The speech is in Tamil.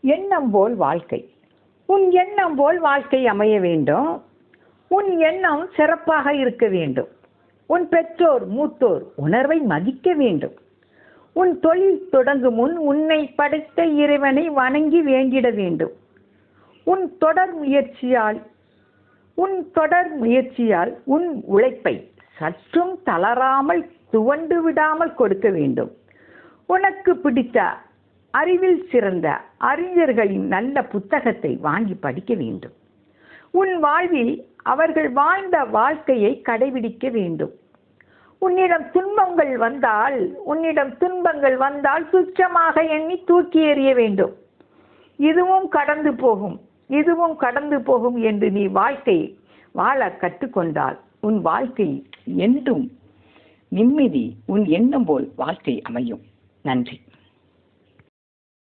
எண்ணம் போல் வாழ்க்கை. உன் எண்ணம் போல் வாழ்க்கை அமைய வேண்டும். உன் எண்ணம் சிறப்பாக இருக்க வேண்டும். உன் பெற்றோர் மூத்தோர் உணர்வை மதிக்க வேண்டும். உன் தொழில் தொடங்கும் முன் உன்னை படைத்த இறைவனை வணங்கி வேண்டிட வேண்டும். உன் தொடர் முயற்சியால் உன் தொடர் முயற்சியால் உன் உழைப்பை சற்றும் தளராமல் துவண்டு விடாமல் கொடுக்க வேண்டும். உனக்கு பிடித்த அறிவில் சிறந்த அறிஞர்களின் நல்ல புத்தகத்தை வாங்கி படிக்க வேண்டும். உன் வாழ்வில் அவர்கள் வாழ்ந்த வாழ்க்கையை கடைபிடிக்க வேண்டும். உன்னிடம் துன்பங்கள் வந்தால் உன்னிடம் துன்பங்கள் வந்தால் துச்சமாக எண்ணி தூக்கி எறிய வேண்டும். இதுவும் கடந்து போகும் இதுவும் கடந்து போகும் என்று நீ வாழ்க்கை வாழ கற்றுக்கொண்டால் உன் வாழ்க்கை என்றும் நிம்மதி உன் எண்ணம் போல் வாழ்க்கை அமையும். நன்றி.